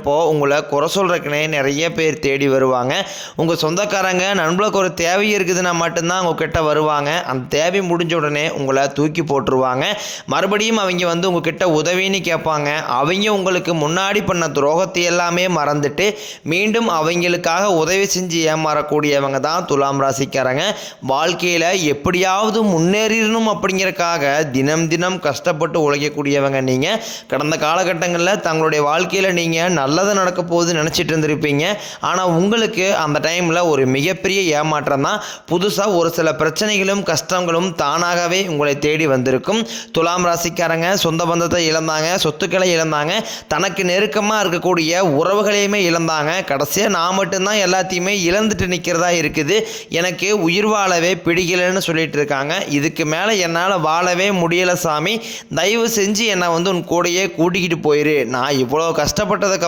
நிற்கிறப்போ உங்களை குறை சொல்கிறக்குனே நிறைய பேர் தேடி வருவாங்க. உங்கள் சொந்தக்காரங்க நண்பளுக்கு ஒரு தேவை இருக்குதுன்னா மட்டும்தான் உங்ககிட்ட வருவாங்க. அந்த தேவை முடிஞ்ச உடனே உங்களை தூக்கி போட்டுருவாங்க. மறுபடியும் அவங்க வந்து உங்ககிட்ட உதவின்னு கேட்பாங்க. அவங்க உங்களுக்கு முன்னாடி பண்ண துரோகத்தை எல்லாமே மறந்துட்டு மீண்டும் அவங்களுக்காக உதவி செஞ்சு ஏமாறக்கூடியவங்க தான் துலாம் ராசிக்காரங்க. வாழ்க்கையில் எப்படியாவது முன்னேறிடணும் அப்படிங்கிறக்காக தினம் தினம் கஷ்டப்பட்டு உழைக்கக்கூடியவங்க நீங்கள் கடந்த காலகட்டங்களில் தங்களுடைய வாழ்க்கையில் நீங்கள் நல்ல நல்லது நடக்க போகுது நினச்சிட்டு இருந்திருப்பீங்க. ஆனால் உங்களுக்கு அந்த டைமில் ஒரு மிகப்பெரிய ஏமாற்றம் தான். புதுசாக ஒரு சில பிரச்சனைகளும் கஷ்டங்களும் தானாகவே உங்களை தேடி வந்திருக்கும். துலாம் ராசிக்காரங்க சொந்த பந்தத்தை இழந்தாங்க சொத்துக்களை இழந்தாங்க. தனக்கு நெருக்கமாக இருக்கக்கூடிய உறவுகளையுமே இழந்தாங்க. கடைசியாக நான் மட்டும்தான் எல்லாத்தையுமே இழந்துட்டு நிற்கிறதா இருக்குது. எனக்கு உயிர் வாழவே பிடிக்கலைன்னு சொல்லிட்டு இருக்காங்க. இதுக்கு மேலே என்னால் வாழவே முடியலை சாமி. தயவு செஞ்சு என்னை வந்து உன் கூடயே கூட்டிக்கிட்டு போயிரு. நான் இவ்வளோ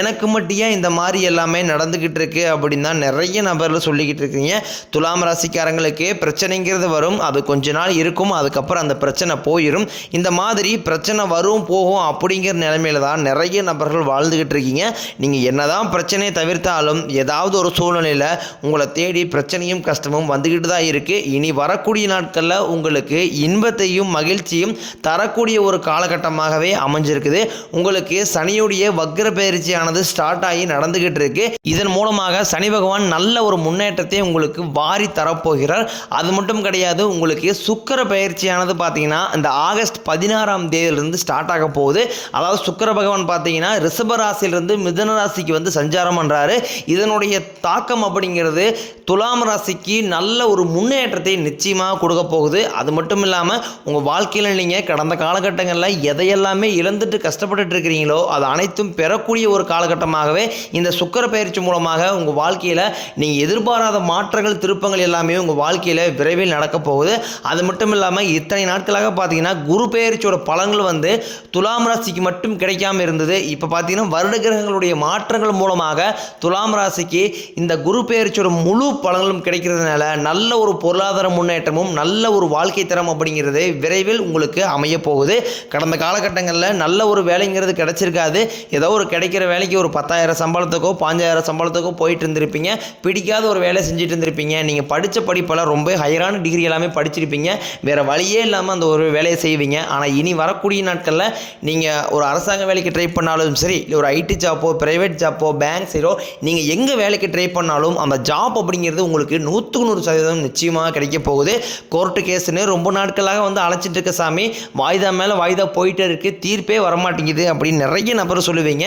எனக்கு மட்டும் ஏன் இந்த மாதிரி எல்லாமே நடந்துக்கிட்டு இருக்கு அப்படின்னு தான் நிறைய நபர்கள் சொல்லிக்கிட்டு இருக்கீங்க. துலாம் ராசிக்காரங்களுக்கு பிரச்சனைங்கிறது வரும் அது கொஞ்ச நாள் இருக்கும் அதுக்கப்புறம் அந்த பிரச்சனை போயிடும் இந்த மாதிரி பிரச்சனை வரும் போகும் அப்படிங்கிற நிலைமையில தான் நிறைய நபர்கள் வாழ்ந்துக்கிட்டு இருக்கீங்க. நீங்கள் என்னதான் பிரச்சனையை தவிர்த்தாலும் ஏதாவது ஒரு சூழ்நிலையில் உங்களை தேடி பிரச்சனையும் கஷ்டமும் வந்துக்கிட்டு தான் இருக்குது இனி வரக்கூடிய நாட்களில் உங்களுக்கு இன்பத்தையும் மகிழ்ச்சியும் தரக்கூடிய ஒரு காலகட்டமாகவே அமைஞ்சிருக்குது. உங்களுக்கு சனியுடைய வக்ர பயிற்சியானது ஸ்டார்ட் ஆகி நடந்துகிட்டு இருக்கு. இதன் மூலமாக சனி பகவான் நல்ல ஒரு முன்னேற்றத்தை உங்களுக்கு வாரி தரப்போகிறார். அது மட்டும் கிடையாது உங்களுக்கு சுக்கர பயிற்சியானது பார்த்தீங்கன்னா இந்த ஆகஸ்ட் பதினாறாம் தேதியிலிருந்து ஸ்டார்ட் ஆக போகுது. அதாவது சுக்கர பகவான் பார்த்தீங்கன்னா ரிஷப ராசியிலிருந்து ராசிக்கு வந்து சஞ்சாரம் பண்ணுறாரு இதனுடைய தாக்கம் அப்படிங்கிறது துலாம் ராசிக்கு நல்ல ஒரு முன்னேற்றத்தை நிச்சயமாக கொடுக்க போகுது. அது மட்டும் இல்லாமல் உங்கள் வாழ்க்கையில் நீங்கள் கடந்த காலகட்டங்களில் எதையெல்லாமே இழந்துட்டு கஷ்டப்பட்டுட்டு இருக்கிறீங்களோ அது அனைத்தும் பெறக்கூடிய ஒரு காலகட்டமாகவே இந்த சுக்கர பயிற்சி மூலமாக உங்கள் வாழ்க்கையில் நீங்கள் எதிர்பாராத மாற்றங்கள் திருப்பங்கள் எல்லாமே உங்கள் வாழ்க்கையில் விரைவில் நடக்க போகுது. அது மட்டும் இல்லாமல் இத்தனை நாட்களாக பார்த்தீங்கன்னா குரு பெயர்ச்சியோட பலன்கள் வந்து துலாம் ராசிக்கு மட்டும் கிடைக்காம இருந்தது. இப்போ பார்த்தீங்கன்னா வருட கிரகங்களுடைய மாற்றங்கள் மூலமாக துலாம் ராசிக்கு இந்த குரு பெயர்ச்சியோட முழு பலன்களும் கிடைக்கிறதுனால நல்ல ஒரு பொருளாதார முன்னேற்றமும் நல்ல ஒரு வாழ்க்கை தரம் அப்படிங்கிறது விரைவில் உங்களுக்கு அமைய போகுது. கடந்த காலகட்டங்களில் நல்ல ஒரு வேலைங்கிறது கிடைச்சிருக்காது. ஏதோ ஒரு கிடைக்கிற வேலைக்கு ஒரு பத்தாயிரம் சம்பளத்துக்கோ பாஞ்சாயிரம் சம்பளத்துக்கோ போயிட்டு இருந்திருப்பீங்க. பிடிக்காத ஒரு வேலை செஞ்சுட்டு இருந்திருப்பீங்க. நீங்கள் படித்த படிப்பெல்லாம் ரொம்ப ஹையரான டிகிரி எல்லாமே படிச்சிருப்பீங்க. வேறு வழியே இல்லாமல் அந்த ஒரு வேலையை செய்வீங்க. ஆனால் இனி வரக்கூடிய நாட்களில் நீங்கள் ஒரு அரசாங்க வேலைக்கு ட்ரை பண்ணாலும் சரி இல்லை ஒரு ஐடி ஜாப்போ ப்ரைவேட் ஜாப்போ பேங்க் சீரோ நீங்கள் எங்கே வேலைக்கு ட்ரை பண்ணாலும் அந்த ஜாப் அப்படிங்கிறது உங்களுக்கு நூற்றுக்கு நூறு சதவீதம் நிச்சயமாக கிடைக்க போகுது. கோர்ட்டு கேஸ்னு ரொம்ப நாட்களாக வந்து அழைச்சிட்டு இருக்க சாமி வாய்தா மேலே வாய்தா போயிட்டே இருக்குது தீர்ப்பே வரமாட்டேங்குது அப்படின்னு நிறைய நபர் சொல்லுவீங்க.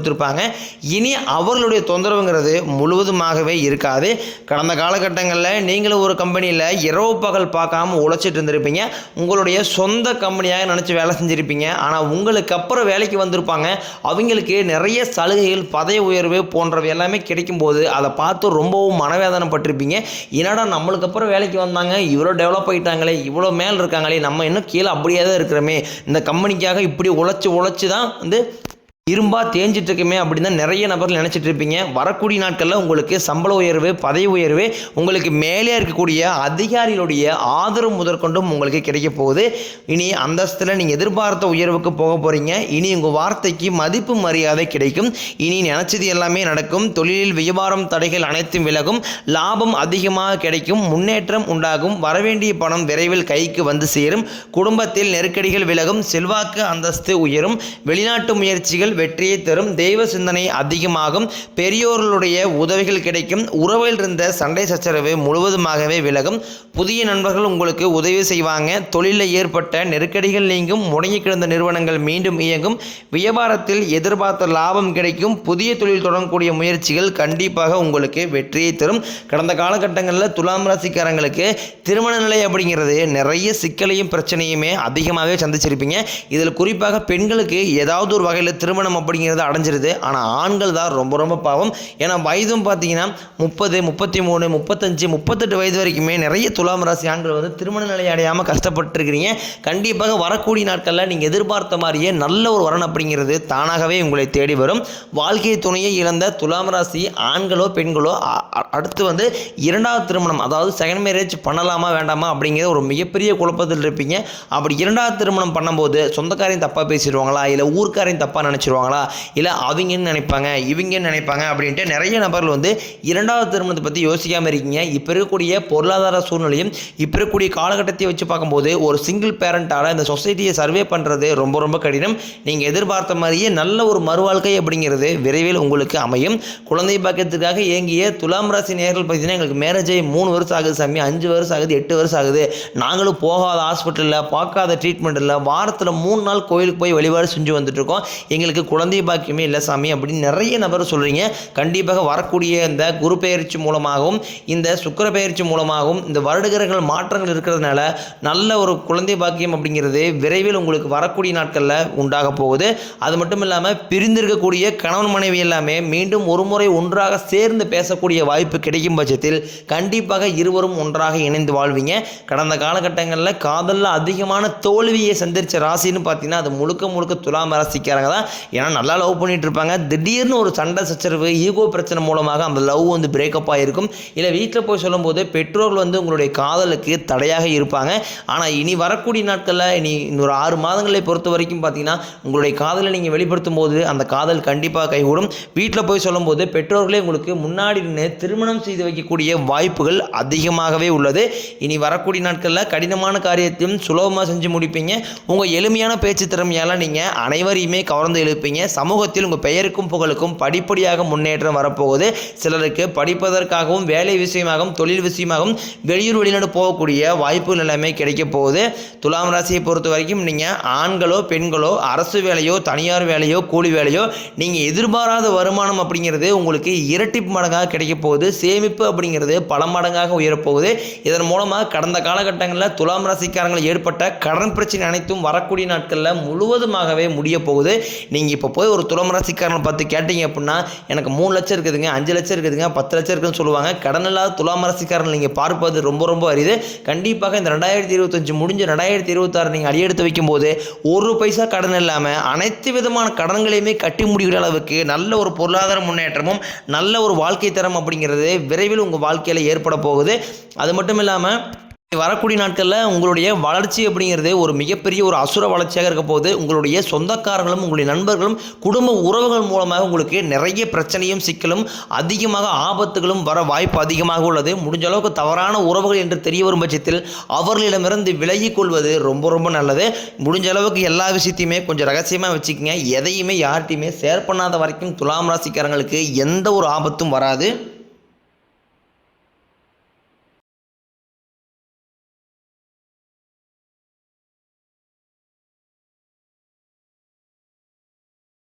கொடுத்துருப்பாங்க. இனி அவர்களுடைய தொந்தரவுங்கிறது முழுவதுமாகவே இருக்காது. கடந்த காலகட்டங்களில் நீங்களும் ஒரு கம்பெனியில் இரவு பகல் பார்க்காம உழைச்சிட்டு இருந்திருப்பீங்க. உங்களுடைய சொந்த கம்பெனியாக நினச்சி வேலை செஞ்சுருப்பீங்க. ஆனால் உங்களுக்கு அப்புறம் வேலைக்கு வந்திருப்பாங்க. அவங்களுக்கு நிறைய சலுகைகள் பதவி உயர்வு போன்றவை எல்லாமே கிடைக்கும்போது அதை பார்த்து ரொம்பவும் மனவேதனை பட்டிருப்பீங்க என்னடா நம்மளுக்கு அப்புறம் வேலைக்கு வந்தாங்க. இவ்வளோ டெவலப் ஆகிட்டாங்களே இவ்வளோ மேல் இருக்காங்களே. நம்ம இன்னும் கீழே அப்படியே தான் இருக்கிறோமே. இந்த கம்பெனிக்காக இப்படி உழைச்சி உழைச்சி தான் வந்து இரும்பா தேஞ்சிட்டு இருக்குமே அப்படின்னு தான் நிறைய நபர்கள் நினச்சிட்டு இருப்பீங்க வரக்கூடிய நாட்களில் உங்களுக்கு சம்பள உயர்வு பதவி உயர்வு உங்களுக்கு மேலே இருக்கக்கூடிய அதிகாரிகளுடைய ஆதரவு முதற்கொண்டும் உங்களுக்கு கிடைக்க போகுது. இனி அந்தஸ்தில் நீங்கள் எதிர்பார்த்த உயர்வுக்கு போக போகிறீங்க இனி உங்கள் வார்த்தைக்கு மதிப்பு மரியாதை கிடைக்கும். இனி நினச்சது எல்லாமே நடக்கும். தொழிலில் வியாபாரம் தடைகள் அனைத்தும் விலகும். லாபம் அதிகமாக கிடைக்கும். முன்னேற்றம் உண்டாகும். வரவேண்டிய பணம் விரைவில் கைக்கு வந்து சேரும். குடும்பத்தில் நெருக்கடிகள் விலகும். செல்வாக்கு அந்தஸ்து உயரும். வெளிநாட்டு முயற்சிகள் வெற்றியை தரும் தெய்வ சிந்தனை அதிகமாகும். பெரியோர்களுடைய உதவிகள் கிடைக்கும். உறவில் இருந்த சண்டை சச்சரவு முழுவதுமாகவே விலகும். புதிய நண்பர்கள் உங்களுக்கு உதவி செய்வாங்க. தொழிலில் ஏற்பட்ட நெருக்கடிகள் நீங்கும். முடங்கி கிடந்த நிறுவனங்கள் மீண்டும் இயங்கும். வியாபாரத்தில் எதிர்பார்த்த லாபம் கிடைக்கும். புதிய தொழில் தொடங்கக்கூடிய முயற்சிகள் கண்டிப்பாக உங்களுக்கு வெற்றியை தரும். கடந்த காலகட்டங்களில் துலாம் ராசிக்காரங்களுக்கு திருமண நிலை அப்படிங்கிறது நிறைய சிக்கலையும் பிரச்சனையுமே அதிகமாகவே சந்திச்சிருப்பீங்க. இதில் குறிப்பாக பெண்களுக்கு ஏதாவது ஒரு வகையில் திருமணம் அப்படிங்கிறது அடைஞ்சிருது. ஆனால் ஆண்கள் தான் ரொம்ப ரொம்ப பாவம். ஏன்னா வயதும் பார்த்தீங்கன்னா முப்பது முப்பத்தி மூணு முப்பத்தஞ்சு முப்பத்தெட்டு வயது வரைக்குமே நிறைய துலாம் ராசி ஆண்கள் வந்து திருமண நிலை அடையாமல் கஷ்டப்பட்டுருக்கிறீங்க. கண்டிப்பாக வரக்கூடிய நாட்களில் நீங்கள் எதிர்பார்த்த மாதிரியே நல்ல ஒரு வரன் அப்படிங்கிறது தானாகவே உங்களை தேடி வரும். வாழ்க்கை துணையை இழந்த துலாம் ராசி ஆண்களோ பெண்களோ அடுத்து வந்து இரண்டாவது திருமணம் அதாவது செகண்ட் மேரேஜ் பண்ணலாமா வேண்டாமா அப்படிங்கிற ஒரு மிகப்பெரிய குழப்பத்தில் இருப்பீங்க. அப்படி இரண்டாவது திருமணம் பண்ணும்போது சொந்தக்காரையும் தப்பாக பேசிடுவாங்களா? இல்லை ஊர்க்காரையும் தப்பாக வச்சுருவாங்களா இல்லை அவங்கன்னு நினைப்பாங்க இவங்கன்னு நினைப்பாங்க அப்படின்ட்டு நிறைய நபர்கள் வந்து இரண்டாவது திருமணத்தை பற்றி யோசிக்காமல் இருக்கீங்க. இப்போ இருக்கக்கூடிய பொருளாதார சூழ்நிலையும் இப்போ இருக்கக்கூடிய காலகட்டத்தை வச்சு பார்க்கும்போது ஒரு சிங்கிள் பேரண்ட்டால் இந்த சொசைட்டியை சர்வே பண்ணுறது ரொம்ப ரொம்ப கடினம். நீங்கள் எதிர்பார்த்த மாதிரியே நல்ல ஒரு மறுவாழ்க்கை அப்படிங்கிறது விரைவில் உங்களுக்கு அமையும். குழந்தை பாக்கியத்துக்காக இயங்கிய துலாம் ராசி நேர்கள் பார்த்தீங்கன்னா எங்களுக்கு மேரேஜ் ஆகி மூணு வருஷம் ஆகுது சாமி அஞ்சு வருஷம் ஆகுது எட்டு வருஷம் ஆகுது. நாங்களும் போகாத ஹாஸ்பிட்டலில் பார்க்காத ட்ரீட்மெண்ட் இல்லை வாரத்தில் மூணு நாள் கோயிலுக்கு போய் வழிபாடு செஞ்சு வந்துட்டு இருக்கோம். எங்களுக்கு குழந்தை பாக்கியமே இல்லை சாமி அப்படின்னு நிறைய நபர் சொல்கிறீங்க கண்டிப்பாக வரக்கூடிய இந்த குரு பெயர்ச்சி மூலமாகவும் இந்த சுக்கர பெயர்ச்சி மூலமாகவும் இந்த வருடகிரகங்கள் மாற்றங்கள் இருக்கிறதுனால நல்ல ஒரு குழந்தை பாக்கியம் அப்படிங்கிறது விரைவில் உங்களுக்கு வரக்கூடிய நாட்களில் உண்டாக போகுது. அது மட்டும் இல்லாமல் பிரிந்திருக்கக்கூடிய கணவன் மனைவி எல்லாமே மீண்டும் ஒரு முறை ஒன்றாக சேர்ந்து பேசக்கூடிய வாய்ப்பு கிடைக்கும் பட்சத்தில் கண்டிப்பாக இருவரும் ஒன்றாக இணைந்து வாழ்வீங்க. கடந்த காலகட்டங்களில் காதலில் அதிகமான தோல்வியை சந்திச்ச ராசின்னு பார்த்தீங்கன்னா அது முழுக்க முழுக்க துலாம் ராசிக்காரங்க தான். ஏன்னா நல்லா லவ் பண்ணிட்டு இருப்பாங்க திடீர்னு ஒரு சண்டை சச்சரவு ஈகோ பிரச்சனை மூலமாக அந்த லவ் வந்து பிரேக்கப் ஆகிருக்கும் இல்லை வீட்டில் போய் சொல்லும்போது பெற்றோர்கள் வந்து உங்களுடைய காதலுக்கு தடையாக இருப்பாங்க. ஆனால் இனி வரக்கூடிய நாட்களில் இனி இன்னொரு ஆறு மாதங்களை பொறுத்த வரைக்கும் பார்த்தீங்கன்னா உங்களுடைய காதலை நீங்கள் வெளிப்படுத்தும் போது அந்த காதல் கண்டிப்பாக கைகூடும். வீட்டில் போய் சொல்லும்போது பெற்றோர்களே உங்களுக்கு முன்னாடி நின்று திருமணம் செய்து வைக்கக்கூடிய வாய்ப்புகள் அதிகமாகவே உள்ளது. இனி வரக்கூடிய நாட்களில் கடினமான காரியத்தையும் சுலபமாக செஞ்சு முடிப்பீங்க. உங்கள் எளிமையான பேச்சு திறமையால் நீங்கள் அனைவரையுமே கவர்ந்து இருப்பீங்க சமூகத்தில் உங்கள் பெயருக்கும் புகழுக்கும் படிப்படியாக முன்னேற்றம் வரப்போகுது. சிலருக்கு படிப்பதற்காகவும் வேலை விஷயமாகவும் தொழில் விஷயமாகவும் வெளியூர் வெளிநாடு போகக்கூடிய வாய்ப்புகள் எல்லாமே கிடைக்க போகுது. துலாம் ராசியை பொறுத்த வரைக்கும் நீங்கள் ஆண்களோ பெண்களோ அரசு வேலையோ தனியார் வேலையோ கூலி வேலையோ நீங்கள் எதிர்பாராத வருமானம் அப்படிங்கிறது உங்களுக்கு இரட்டிப்பு மடங்காக கிடைக்க போகுது. சேமிப்பு அப்படிங்கிறது பல மடங்காக உயரப்போகுது இதன் மூலமாக கடந்த காலகட்டங்களில் துலாம் ராசிக்காரங்கள் ஏற்பட்ட கடன் பிரச்சனை அனைத்தும் வரக்கூடிய நாட்களில் முழுவதுமாகவே முடிய போகுது. நீங்கள் இப்போ போய் ஒரு துளம் ராசிக்காரனை பார்த்து கேட்டீங்க அப்படின்னா எனக்கு மூணு லட்சம் இருக்குதுங்க அஞ்சு லட்சம் இருக்குதுங்க பத்து லட்சம் இருக்குதுன்னு சொல்லுவாங்க. கடன் இல்லாத துலாம் ராசிக்காரன் நீங்கள் பார்ப்பது ரொம்ப ரொம்ப அரிது. கண்டிப்பாக இந்த ரெண்டாயிரத்தி இருபத்தஞ்சு முடிஞ்ச ரெண்டாயிரத்தி இருபத்தாறு நீங்கள் அடியெடுத்து வைக்கும்போது ஒரு பைசா கடன் இல்லாமல் அனைத்து விதமான கடன்களையுமே கட்டி முடிகிற அளவுக்கு நல்ல ஒரு பொருளாதார முன்னேற்றமும் நல்ல ஒரு வாழ்க்கை தரம் அப்படிங்கிறது விரைவில் உங்கள் வாழ்க்கையில் ஏற்பட போகுது. அது மட்டும் இல்லாமல் வரக்கூடிய நாட்களில் உங்களுடைய வளர்ச்சி அப்படிங்கிறது ஒரு மிகப்பெரிய ஒரு அசுர வளர்ச்சியாக இருக்க போது உங்களுடைய சொந்தக்காரங்களும் உங்களுடைய நண்பர்களும் குடும்ப உறவுகள் மூலமாக உங்களுக்கு நிறைய பிரச்சனையும் சிக்கலும் அதிகமாக ஆபத்துகளும் வர வாய்ப்பு அதிகமாக உள்ளது. முடிஞ்ச அளவுக்கு தவறான உறவுகள் என்று தெரிய வரும் பட்சத்தில் அவர்களிடமிருந்து விலகிக் கொள்வது ரொம்ப ரொம்ப நல்லது. முடிஞ்ச அளவுக்கு எல்லா விஷயத்தையுமே கொஞ்சம் ரகசியமாக வச்சுக்கோங்க. எதையுமே யார்கிட்டையுமே ஷேர் பண்ணாத வரைக்கும் துலாம் ராசிக்காரங்களுக்கு எந்த ஒரு ஆபத்தும் வராது.